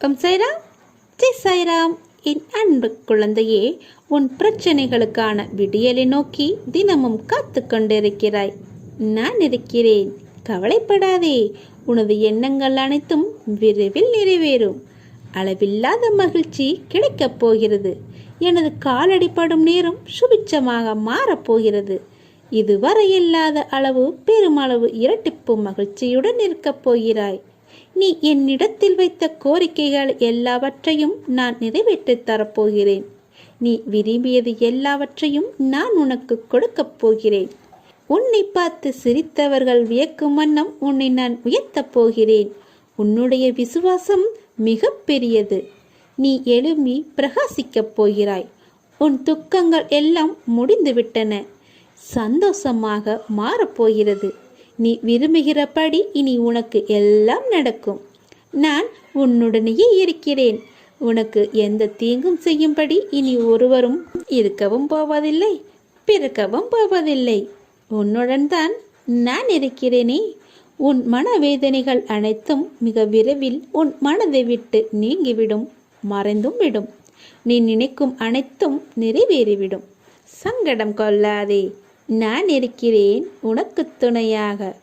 வணக்கம் சாய்ராம் ஜெய் சாய்ராம் என் அன்பு குழந்தையே உன் பிரச்சனைகளுக்கான விடியலை நோக்கி தினமும் காத்து கொண்டிருக்கிறாய். நான் இருக்கிறேன். கவலைப்படாதே. உனது எண்ணங்கள் அனைத்தும் விரைவில் நிறைவேறும். அளவில்லாத மகிழ்ச்சி கிடைக்கப் போகிறது. எனது காலடிப்படும் நேரம் சுபிச்சமாக மாறப்போகிறது இதுவரை இல்லாத அளவு பெருமளவு இரட்டிப்பு மகிழ்ச்சியுடன் இருக்கப் போகிறாய். நீ என்னிடத்தில் வைத்த கோரிக்கைகள் எல்லாவற்றையும் நான் நிறைவேற்றித் தரப்போகிறேன். நீ விரும்பியது எல்லாவற்றையும் நான் உனக்கு கொடுக்கப் போகிறேன். உன்னை பார்த்து சிரித்தவர்கள் வியக்கும் வண்ணம் உன்னை நான் உயர்த்தப் போகிறேன். உன்னுடைய விசுவாசம் மிக பெரியது. நீ எழும்பி பிரகாசிக்கப் போகிறாய். உன் துக்கங்கள் எல்லாம் முடிந்துவிட்டன. சந்தோஷமாக மாறப்போகிறது நீ விரும்புகிறபடி இனி உனக்கு எல்லாம் நடக்கும். நான் உன்னுடனேயே இருக்கிறேன். உனக்கு எந்த தீங்கும் செய்யும்படி இனி ஒருவரும் இருக்கவும் போவதில்லை பிறக்கவும் போவதில்லை. உன்னுடன் தான் நான் இருக்கிறேனே. உன் மனவேதனைகள் அனைத்தும் மிக விரைவில் உன் மனதை விட்டு நீங்கிவிடும் மறைந்தும் விடும். நீ நினைக்கும் அனைத்தும் நிறைவேறிவிடும். சங்கடம் கொள்ளாதே. நான் இருக்கிறேன் உனக்கு துணையாக.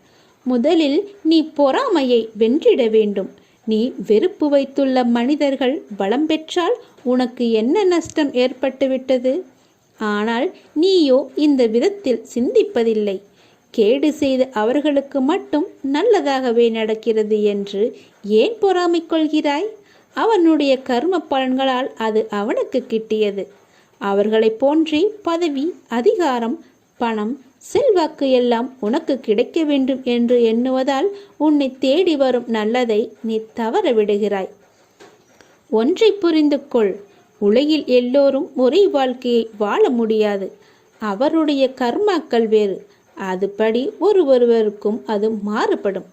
முதலில் நீ பொறாமையை வென்றிட வேண்டும். நீ வெறுப்பு வைத்துள்ள மனிதர்கள் பலம் பெற்றால் உனக்கு என்ன நஷ்டம் ஏற்பட்டுவிட்டது? ஆனால் நீயோ இந்த விதத்தில் சிந்திப்பதில்லை. கேடு செய்த அவர்களுக்கு மட்டும் நல்லதாகவே நடக்கிறது என்று ஏன் பொறாமை கொள்கிறாய்? அவனுடைய கர்ம பலன்களால் அது அவனுக்கு கிட்டியது. அவர்களைப் போன்றே பதவி அதிகாரம் பணம் செல்வாக்கு எல்லாம் உனக்கு கிடைக்க வேண்டும் என்று எண்ணுவதால் உன்னை தேடி வரும் நல்லதை நீ தவற விடுகிறாய். ஒன்றை புரிந்து கொள் உலகில் எல்லோரும் ஒரே வாழ்க்கையை வாழ முடியாது. அவருடைய கர்மாக்கள் வேறு அதுபடி ஒருவருவருக்கும் அது மாறுபடும்.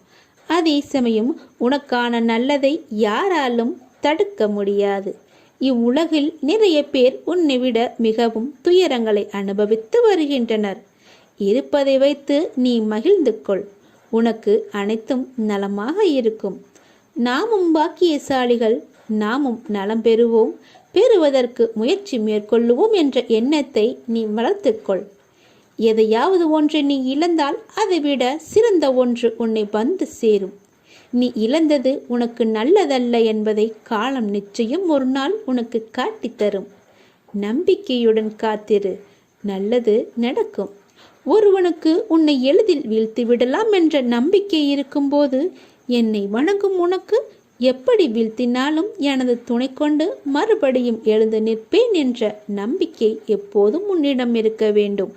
அதே சமயம் உனக்கான நல்லதை யாராலும் தடுக்க முடியாது. இவ்வுலகில் நிறைய பேர் உன்னை விட மிகவும் துயரங்களை அனுபவித்து வருகின்றனர். இருப்பதை வைத்து நீ மகிழ்ந்து கொள். உனக்கு அனைத்தும் நலமாக இருக்கும். நாமும் பாக்கியசாலிகள். நாமும் நலம் பெறுவோம். பெறுவதற்கு முயற்சி மேற்கொள்ளுவோம் என்ற எண்ணத்தை நீ வளர்த்துக்கொள். எதையாவது ஒன்று நீ இழந்தால் அதைவிட சிறந்த ஒன்று உன்னை வந்து சேரும். நீ இழந்தது உனக்கு நல்லதல்ல என்பதை காலம் நிச்சயம் ஒரு நாள் உனக்கு காட்டித்தரும் நம்பிக்கையுடன் காத்திரு நல்லது நடக்கும். ஒருவனுக்கு உன்னை எளிதில் வீழ்த்தி விடலாம் என்ற நம்பிக்கை இருக்கும்போது என்னை வணங்கும் உனக்கு எப்படி வீழ்த்தினாலும் எனது துணை கொண்டு மறுபடியும் எழுந்து நிற்பேன் என்ற நம்பிக்கை எப்போதும் உன்னிடம் இருக்க வேண்டும்.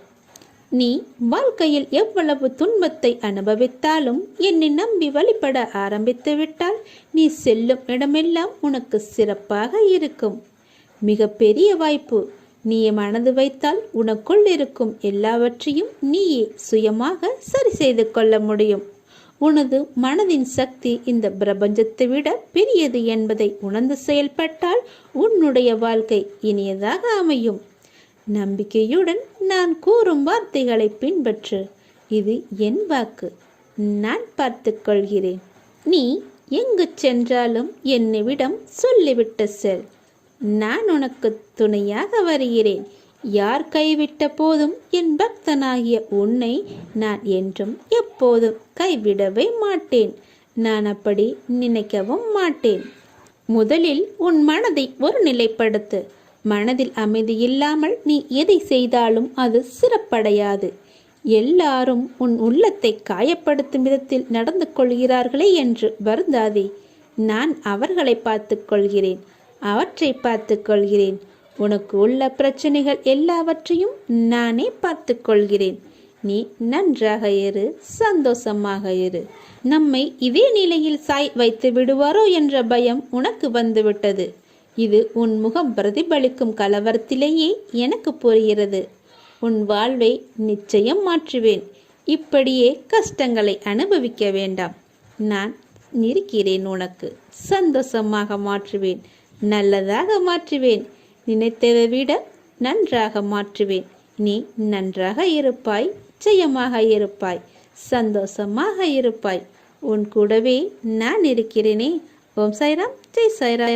நீ வாழ்க்கையில் எவ்வளவு துன்பத்தை அனுபவித்தாலும் என்னை நம்பி வழிபட ஆரம்பித்து விட்டால் நீ செல்லும் இடமெல்லாம் உனக்கு சிறப்பாக இருக்கும். மிக பெரிய வாய்ப்பு. நீ மனது வைத்தால் உனக்குள் இருக்கும் எல்லாவற்றையும் நீயே சுயமாக சரி செய்து கொள்ள முடியும். உனது மனதின் சக்தி இந்த பிரபஞ்சத்தை விட பெரியது என்பதை உணர்ந்து செயல்பட்டால் உன்னுடைய வாழ்க்கை இனியதாக அமையும். நம்பிக்கையுடன் நான் கூறும் வார்த்தைகளை பின்பற்று. இது என் வாக்கு. நான் பார்த்துக்கொள்கிறேன் நீ எங்கு சென்றாலும் என்னிடம் சொல்லிவிட்டு செல். நான் உனக்கு துணையாக வருகிறேன். யார் கைவிட்ட போதும் என் பக்தனாகிய உன்னை நான் என்றும் எப்போதும் கைவிடவே மாட்டேன். நான் அப்படி நினைக்கவும் மாட்டேன். முதலில் உன் மனதை ஒரு நிலைப்படுத்து. மனதில் அமைதி இல்லாமல் நீ எதை செய்தாலும் அது சிறப்படையாது. எல்லாரும் உன் உள்ளத்தை காயப்படுத்தும் விதத்தில் நடந்து கொள்கிறார்களே என்று வருந்தாதே. நான் அவர்களை பார்த்து கொள்கிறேன். அவற்றை பார்த்து கொள்கிறேன். உனக்கு உள்ள பிரச்சனைகள் எல்லாவற்றையும் நானே பார்த்து கொள்கிறேன். நீ நன்றாக இரு சந்தோஷமாக இரு. நம்மை இதே நிலையில் சாய் வைத்து விடுவாரோ என்ற பயம் உனக்கு வந்துவிட்டது. இது உன் முகம் பிரதிபலிக்கும் கலவரத்திலேயே எனக்கு புரிகிறது. உன் வாழ்வை நிச்சயம் மாற்றுவேன். இப்படியே கஷ்டங்களை அனுபவிக்க வேண்டாம். நான் இருக்கிறேன் உனக்கு. சந்தோஷமாக மாற்றுவேன். நல்லதாக மாற்றுவேன். நினைத்ததை விட நன்றாக மாற்றுவேன். நீ நன்றாக இருப்பாய். ஜெயமாக இருப்பாய். சந்தோஷமாக இருப்பாய். உன் கூடவே நான் இருக்கிறேனே. ஓம் சாய்ராம். ஜெய் சாய்ராம்